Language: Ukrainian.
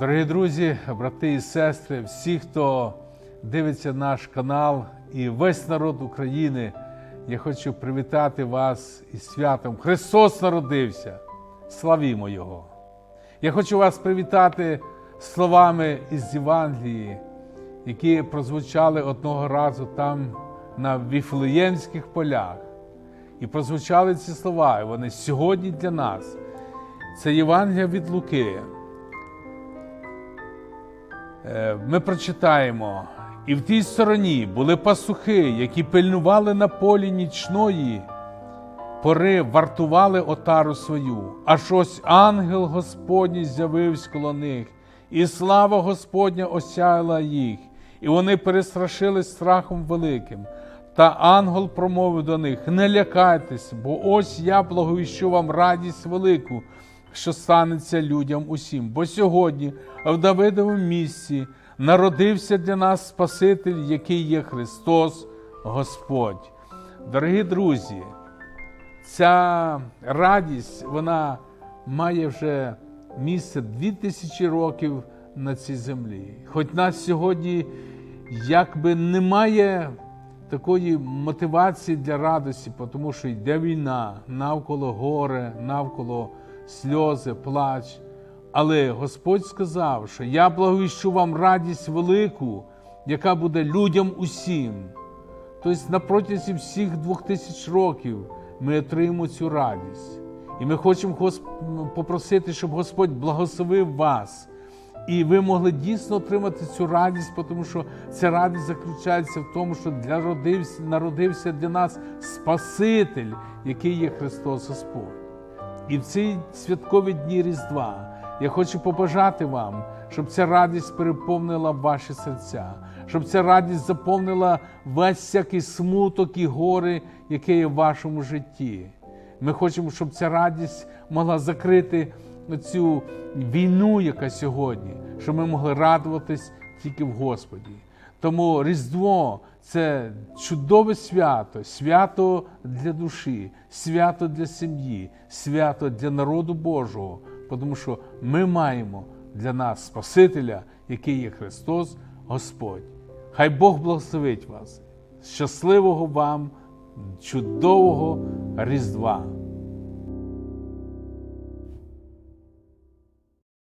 Дорогі друзі, брати і сестри, всі, хто дивиться наш канал і весь народ України, я хочу привітати вас із святом. Христос народився! Славімо Його! Я хочу вас привітати словами із Євангелії, які прозвучали одного разу там на Віфлеємських полях. І прозвучали ці слова, і вони сьогодні для нас. Це Євангелія від Луки. Е, Ми прочитаємо, і в тій стороні були пасухи, які пильнували на полі нічної, пори вартували отару свою, аж ось ангел Господній з'явився коло них, і слава Господня осяяла їх, і вони перестрашились страхом великим. Та ангел промовив до них: Не лякайтесь, бо ось я благовіщу вам радість велику, що станеться людям усім. Бо сьогодні в Давидовому місці народився для нас Спаситель, який є Христос Господь. Дорогі друзі, ця радість вона має вже місце дві тисячі років на цій землі. Хоч нас сьогодні якби немає такої мотивації для радості, тому що йде війна, навколо горе, навколо сльози, плач. Але Господь сказав, що я благовіщу вам радість велику, яка буде людям усім. Тобто на протязі всіх двох тисяч років ми отримаємо цю радість. І ми хочемо Госп- попросити, щоб Господь благословив вас. І ви могли дійсно отримати цю радість, тому що ця радість заключається в тому, що для родився, народився для нас Спаситель, який є Христос Господь. І в ці святкові дні Різдва я хочу побажати вам, щоб ця радість переповнила ваші серця, щоб ця радість заповнила весь всякий смуток і гори, яке є в вашому житті. Ми хочемо, щоб ця радість могла закрити цю війну, яка сьогодні, щоб ми могли радуватись тільки в Господі. Тому Різдво це чудове свято, свято для душі, свято для сім'ї, свято для народу Божого, тому що ми маємо для нас Спасителя, який є Христос Господь. Хай Бог благословить вас. Щасливого вам, чудового Різдва!